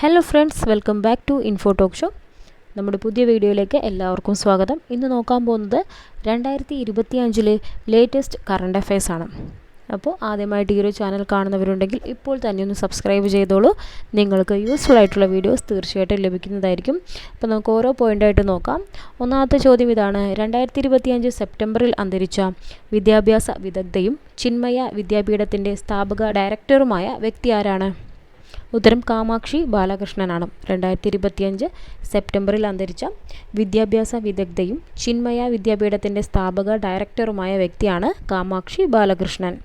Hello friends welcome back to info talk show നമ്മുടെ പുതിയ വീഡിയോയിലേക്ക് എല്ലാവർക്കും സ്വാഗതം. ഇന്ന് നോക്കാൻ പോകുന്നത് രണ്ടായിരത്തി ഇരുപത്തി അഞ്ചിലെ ലേറ്റസ്റ്റ് കറണ്ട് അഫയേഴ്സ് ആണ്. അപ്പോൾ ആദ്യമായിട്ട് ഈ ഒരു ചാനൽ കാണുന്നവരുണ്ടെങ്കിൽ ഇപ്പോൾ തന്നെ ഒന്ന് സബ്സ്ക്രൈബ് ചെയ്തോളൂ. നിങ്ങൾക്ക് യൂസ്ഫുൾ ആയിട്ടുള്ള വീഡിയോസ് തീർച്ചയായിട്ടും ലഭിക്കുന്നതായിരിക്കും. അപ്പോൾ നമുക്ക് ഓരോ പോയിന്റായിട്ട് നോക്കാം. ഒന്നാമത്തെ ചോദ്യം ഇതാണ്. രണ്ടായിരത്തി ഇരുപത്തിയഞ്ച് സെപ്റ്റംബറിൽ അന്തരിച്ച വിദ്യാഭ്യാസ വിദഗ്ധയും ചിന്മയ വിദ്യാപീഠത്തിന്റെ സ്ഥാപക ഡയറക്ടറുമായ വ്യക്തി ആരാണ്? ഉത്തരം കാമാക്ഷി ബാലകൃഷ്ണനാണ്. രണ്ടായിരത്തി ഇരുപത്തിയഞ്ച് സെപ്റ്റംബറിൽ അന്തരിച്ച വിദ്യാഭ്യാസ വിദഗ്ധയും ചിന്മയ വിദ്യാപീഠത്തിന്റെ സ്ഥാപക ഡയറക്ടറുമായ വ്യക്തിയാണ് കാമാക്ഷി ബാലകൃഷ്ണൻ.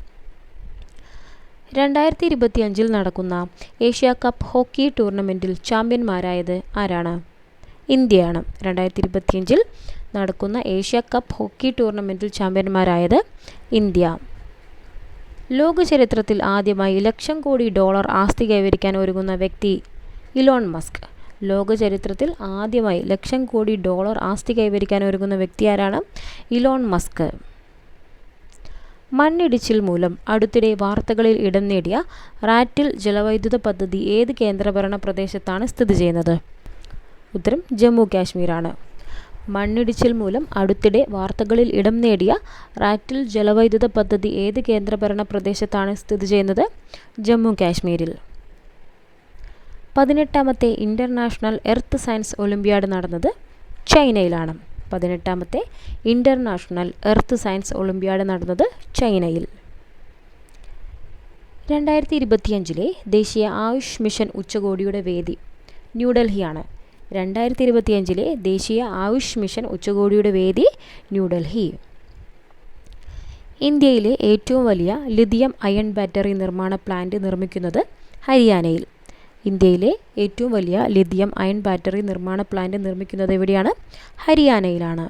രണ്ടായിരത്തി ഇരുപത്തിയഞ്ചിൽ നടക്കുന്ന ഏഷ്യ കപ്പ് ഹോക്കി ടൂർണമെന്റിൽ ചാമ്പ്യന്മാരായത് ആരാണ്? ഇന്ത്യയാണ്. രണ്ടായിരത്തി ഇരുപത്തിയഞ്ചിൽ നടക്കുന്ന ഏഷ്യ കപ്പ് ഹോക്കി ടൂർണമെന്റിൽ ചാമ്പ്യന്മാരായത് ഇന്ത്യ. ലോക ചരിത്രത്തിൽ ആദ്യമായി ലക്ഷം കോടി ഡോളർ ആസ്തി കൈവരിക്കാൻ ഒരുങ്ങുന്ന വ്യക്തി ഇലോൺ മസ്ക്. ലോകചരിത്രത്തിൽ ആദ്യമായി ലക്ഷം കോടി ഡോളർ ആസ്തി കൈവരിക്കാൻ ഒരുങ്ങുന്ന വ്യക്തി ആരാണ്? Elon Musk. മണ്ണിടിച്ചിൽ മൂലം അടുത്തിടെ വാർത്തകളിൽ ഇടം നേടിയ റാറ്റിൽ ജലവൈദ്യുത പദ്ധതി ഏത് കേന്ദ്രഭരണ പ്രദേശത്താണ് സ്ഥിതി ചെയ്യുന്നത്? ഉത്തരം ജമ്മു കാശ്മീരാണ്. മണ്ണിടിച്ചിൽ മൂലം അടുത്തിടെ വാർത്തകളിൽ ഇടം നേടിയ റാറ്റിൽ ജലവൈദ്യുത പദ്ധതി ഏത് കേന്ദ്രഭരണ പ്രദേശത്താണ് സ്ഥിതി ചെയ്യുന്നത്? ജമ്മു കാശ്മീരിൽ. പതിനെട്ടാമത്തെ ഇന്റർനാഷണൽ എർത്ത് സയൻസ് ഒളിമ്പ്യാഡ് നടന്നത് ചൈനയിലാണ്. പതിനെട്ടാമത്തെ ഇന്റർനാഷണൽ എർത്ത് സയൻസ് ഒളിമ്പ്യാഡ് നടന്നത് ചൈനയിൽ. രണ്ടായിരത്തി ഇരുപത്തിയഞ്ചിലെ ദേശീയ ആയുഷ് മിഷൻ ഉച്ചകോടിയുടെ വേദി ന്യൂഡൽഹിയാണ്. രണ്ടായിരത്തി ഇരുപത്തിയഞ്ചിലെ ദേശീയ ആയുഷ് മിഷൻ ഉച്ചകോടിയുടെ വേദി ന്യൂഡൽഹി. ഇന്ത്യയിലെ ഏറ്റവും വലിയ ലിഥിയം അയൺ ബാറ്ററി നിർമ്മാണ പ്ലാന്റ് നിർമ്മിക്കുന്നത് ഹരിയാനയിൽ. ഇന്ത്യയിലെ ഏറ്റവും വലിയ ലിഥിയം അയൺ ബാറ്ററി നിർമ്മാണ പ്ലാന്റ് നിർമ്മിക്കുന്നത് എവിടെയാണ്? ഹരിയാനയിലാണ്.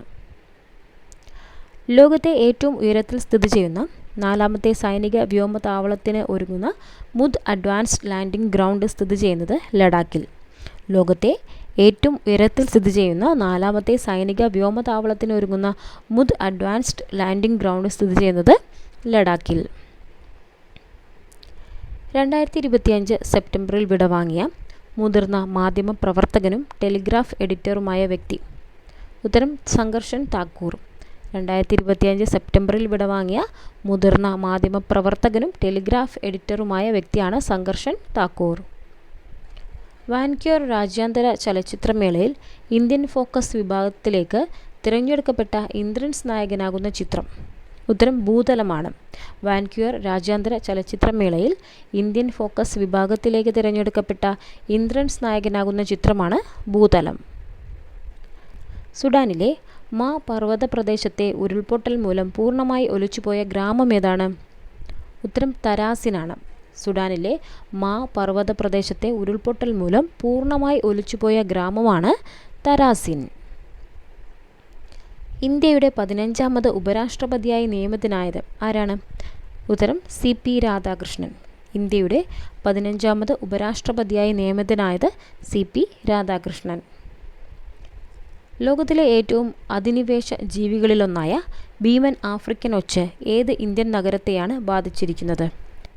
ലോകത്തെ ഏറ്റവും ഉയരത്തിൽ സ്ഥിതി ചെയ്യുന്ന നാലാമത്തെ സൈനിക വ്യോമതാവളത്തിന് ഒരുങ്ങുന്ന മുദ് അഡ്വാൻസ്ഡ് ലാൻഡിംഗ് ഗ്രൗണ്ട് സ്ഥിതി ചെയ്യുന്നത് ലഡാക്കിൽ. ലോകത്തെ ഏറ്റവും ഉയരത്തിൽ സ്ഥിതി ചെയ്യുന്ന നാലാമത്തെ സൈനിക വ്യോമതാവളത്തിന് ഒരുങ്ങുന്ന മുദ് അഡ്വാൻസ്ഡ് ലാൻഡിംഗ് ഗ്രൗണ്ട് സ്ഥിതി ചെയ്യുന്നത് ലഡാക്കിൽ. രണ്ടായിരത്തി ഇരുപത്തിയഞ്ച് സെപ്റ്റംബറിൽ വിടവാങ്ങിയ മുതിർന്ന മാധ്യമ പ്രവർത്തകനും ടെലിഗ്രാഫ് എഡിറ്ററുമായ വ്യക്തി. ഉത്തരം സംഘർഷൻ താക്കൂർ. രണ്ടായിരത്തി ഇരുപത്തിയഞ്ച് സെപ്റ്റംബറിൽ വിടവാങ്ങിയ മുതിർന്ന മാധ്യമ പ്രവർത്തകനും ടെലിഗ്രാഫ് എഡിറ്ററുമായ വ്യക്തിയാണ് സംഘർഷൻ താക്കൂർ. വാൻക്യൂർ രാജ്യാന്തര ചലച്ചിത്രമേളയിൽ ഇന്ത്യൻ ഫോക്കസ് വിഭാഗത്തിലേക്ക് തിരഞ്ഞെടുക്കപ്പെട്ട ഇന്ദ്രൻസ് നായകനാകുന്ന ചിത്രം ഉത്തരം ഭൂതലമാണ്. വാൻക്യൂർ രാജ്യാന്തര ചലച്ചിത്രമേളയിൽ ഇന്ത്യൻ ഫോക്കസ് വിഭാഗത്തിലേക്ക് തിരഞ്ഞെടുക്കപ്പെട്ട ഇന്ദ്രൻസ് നായകനാകുന്ന ചിത്രമാണ് ഭൂതലം. സുഡാനിലെ മാ പർവത പ്രദേശത്തെ ഉരുൾപൊട്ടൽ മൂലം പൂർണമായി ഒലിച്ചുപോയ ഗ്രാമം ഏതാണ്? ഉത്തരം തരാസിനാണ്. സുഡാനിലെ മാ പർവത പ്രദേശത്തെ ഉരുൾപൊട്ടൽ മൂലം പൂർണമായി ഒലിച്ചുപോയ ഗ്രാമമാണ് തരാസിൻ. ഇന്ത്യയുടെ പതിനഞ്ചാമത് ഉപരാഷ്ട്രപതിയായി നിയമിതനായത് ആരാണ്? ഉത്തരം സി പി രാധാകൃഷ്ണൻ. ഇന്ത്യയുടെ പതിനഞ്ചാമത് ഉപരാഷ്ട്രപതിയായി നിയമിതനായത് സി പി രാധാകൃഷ്ണൻ. ലോകത്തിലെ ഏറ്റവും അധിനിവേശ ജീവികളിലൊന്നായ ഭീമൻ ആഫ്രിക്കൻ ഒച്ച് ഏത് ഇന്ത്യൻ നഗരത്തെയാണ് ബാധിച്ചിരിക്കുന്നത്?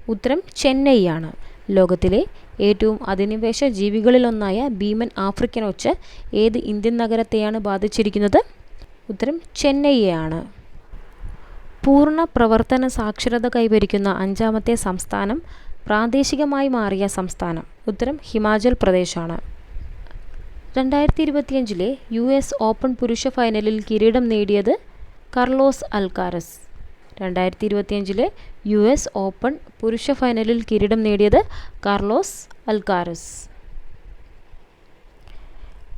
ഉത്തരം ചെന്നൈയാണ്. ലോകത്തിലെ ഏറ്റവും അധിനിവേശ ജീവികളിലൊന്നായ ഭീമൻ ആഫ്രിക്കൻ ഒച്ച് ഏത് ഇന്ത്യൻ നഗരത്തെയാണ് ബാധിച്ചിരിക്കുന്നത്? ഉത്തരം ചെന്നൈയെയാണ് പൂർണ പ്രവർത്തന സാക്ഷരത കൈവരിക്കുന്ന അഞ്ചാമത്തെ സംസ്ഥാനം പ്രാദേശികമായി മാറിയ സംസ്ഥാനം. ഉത്തരം ഹിമാചൽ പ്രദേശാണ്. രണ്ടായിരത്തി ഇരുപത്തിയഞ്ചിലെ യു എസ് ഓപ്പൺ പുരുഷ ഫൈനലിൽ കിരീടം നേടിയത് കർലോസ് അൽക്കാരസ്. രണ്ടായിരത്തി ഇരുപത്തിയഞ്ചിലെ യു എസ് ഓപ്പൺ പുരുഷ ഫൈനലിൽ കിരീടം നേടിയത് കാർലോസ് അൽക്കാരസ്.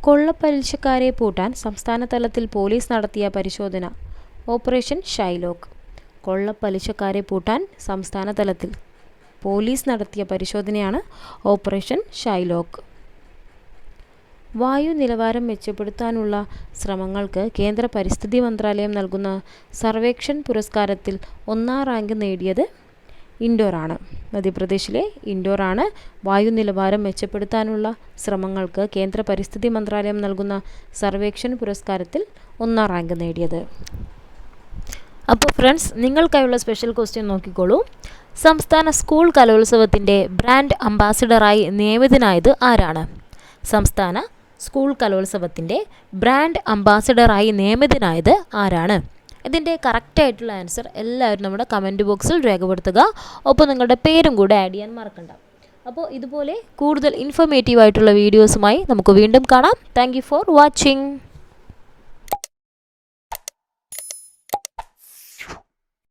കൊള്ളപ്പലിശക്കാരെ പൂട്ടാൻ സംസ്ഥാന തലത്തിൽ പോലീസ് നടത്തിയ പരിശോധന. Operation Shylock. കൊള്ളപ്പലിശക്കാരെ പൂട്ടാൻ സംസ്ഥാന തലത്തിൽ പോലീസ് നടത്തിയ പരിശോധനയാണ് ഓപ്പറേഷൻ ഷൈലോക്ക്. വായു നിലവാരം മെച്ചപ്പെടുത്താനുള്ള ശ്രമങ്ങൾക്ക് കേന്ദ്ര പരിസ്ഥിതി മന്ത്രാലയം നൽകുന്ന സർവേക്ഷൻ പുരസ്കാരത്തിൽ ഒന്നാം റാങ്ക് നേടിയത് ഇൻഡോറാണ്. മധ്യപ്രദേശിലെ ഇൻഡോറാണ് വായു നിലവാരം മെച്ചപ്പെടുത്താനുള്ള ശ്രമങ്ങൾക്ക് കേന്ദ്ര പരിസ്ഥിതി മന്ത്രാലയം നൽകുന്ന സർവേക്ഷൻ പുരസ്കാരത്തിൽ ഒന്നാം റാങ്ക് നേടിയത്. അപ്പോൾ ഫ്രണ്ട്സ് നിങ്ങൾക്കായുള്ള സ്പെഷ്യൽ ക്വസ്റ്റ്യൻ നോക്കിക്കോളൂ. സംസ്ഥാന സ്കൂൾ കലോത്സവത്തിന്റെ ബ്രാൻഡ് അംബാസിഡറായി നിയമിതനായത് ആരാണ്? സംസ്ഥാന സ്കൂൾ കലോത്സവത്തിന്റെ ബ്രാൻഡ് അംബാസിഡറായി നിയമിതനായത് ആരാണ്? ഇതിന്റെ കറക്റ്റായിട്ടുള്ള ആൻസർ എല്ലാവരും നമ്മുടെ കമന്റ് ബോക്സിൽ രേഖപ്പെടുത്തുക. ഒപ്പം നിങ്ങളുടെ പേരും കൂടെ ആഡ് ചെയ്യാൻ മറക്കണ്ട. അപ്പോൾ ഇതുപോലെ കൂടുതൽ ഇൻഫോർമേറ്റീവ് ആയിട്ടുള്ള വീഡിയോസുമായി നമുക്ക് വീണ്ടും കാണാം. Thank for watching